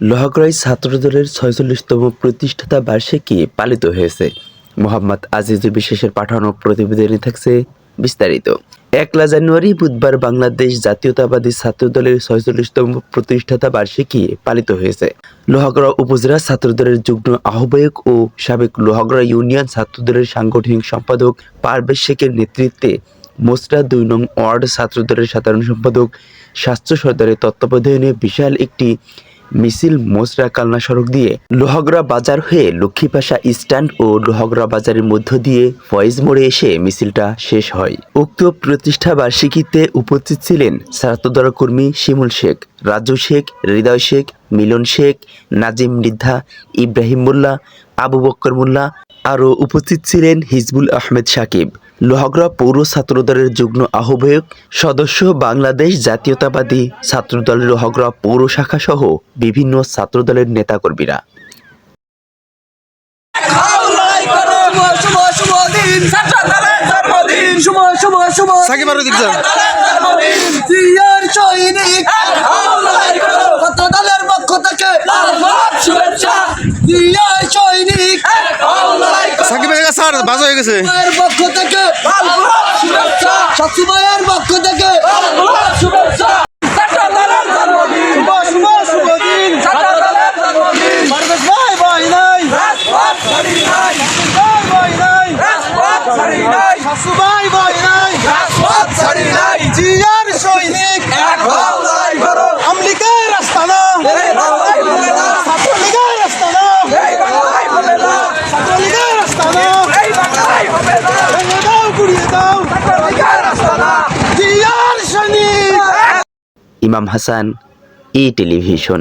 লোহাগড়ায় ছাত্রদলের ছয়চল্লিশতম প্রতিষ্ঠাতা বার্ষিকী পালিত হয়েছে। মোহাম্মদ আজিজুর বিশেষের পাঠানো প্রতিবেদনে থাকছে বিস্তারিত। একলা জানুয়ারি বুধবার বাংলাদেশ জাতীয়তাবাদী ছাত্রদলের ছয়চল্লিশতম প্রতিষ্ঠাতা বার্ষিকী পালিত হয়েছে। লোহাগড়া উপজেলা ছাত্রদলের যুগ্ম আহ্বায়ক ও সাবেক লোহাগড়া ইউনিয়ন ছাত্রদলের সাংগঠনিক সম্পাদক পারভেজ শেখের নেতৃত্বে মোসরা দুই নং ওয়ার্ড ছাত্রদলের সাধারণ সম্পাদক স্বাস্থ্য সরদারের তত্ত্বাবধানে বিশাল একটি মিছিল মোসরা কালনা সড়ক দিয়ে লোহাগড়া বাজার হয়ে লক্ষ্মীপাশা স্ট্যান্ড ও লোহাগড়া বাজারের মধ্য দিয়ে ফয়েজ মোড়ে এসে মিছিলটা শেষ হয়। উক্ত প্রতিষ্ঠা বার্ষিকীতে উপস্থিত ছিলেন ছাত্রদল কর্মী শিমুল শেখ, রাজু শেখ, হৃদয় শেখ, মিলন শেখ, নাজিম মৃদ্ধা ইব্রাহিম মোল্লা, আবু বক্কর মোল্লা। আরও উপস্থিত ছিলেন হিজবুল আহমেদ সাকিব। লোহাগড়া পৌর ছাত্রদলের যুগ্ম আহ্বায়ক সদস্য বাংলাদেশ জাতীয়তাবাদী ছাত্রদলের লোহাগড়া পৌর শাখা সহ বিভিন্ন ছাত্রদলের নেতাকর্মীরা। ছাত্রদলের জন্মদিন শুভ শুভ শুভ সাকিব আরও দিক যাও। জিয়ার সৈনিক ছাত্রদলের পক্ষ থেকে শুভেচ্ছা জিয়ার সৈনিক সাকিব বাজ হয়ে গেছে। মায়ের পক্ষ থেকে শুভেচ্ছা। শাশু মায়ের পক্ষ থেকে শুভেচ্ছা। ছাত্রদলের জন্মদিন। শুভ শুভ শুভ দিন ছাত্রদলের জন্মদিন পারভেজ ভাই ভাই নাই রাজপথ ছাড়ি নাই ভাই ভাই নাই রাজপথ ছাড়ি নাই শাশু ভাই ভাই নাই রাজপথ ছাড়ি নাই জিয়ার সৈনিক এক হাওলাই করো আমলিকার রাস্তানা এই বাংলায় বলে না ছাত্রলীগের রাস্তানা এই বাংলায় বলে না ছাত্রলীগের রাস্তানা এই বাংলায় হবে না ভেঙে দাও গুড়িয়ে দাও ছাত্রলীগের রাস্তা না জিয়ার সৈনিক ইমাম হাসান ই টেলিভিশন।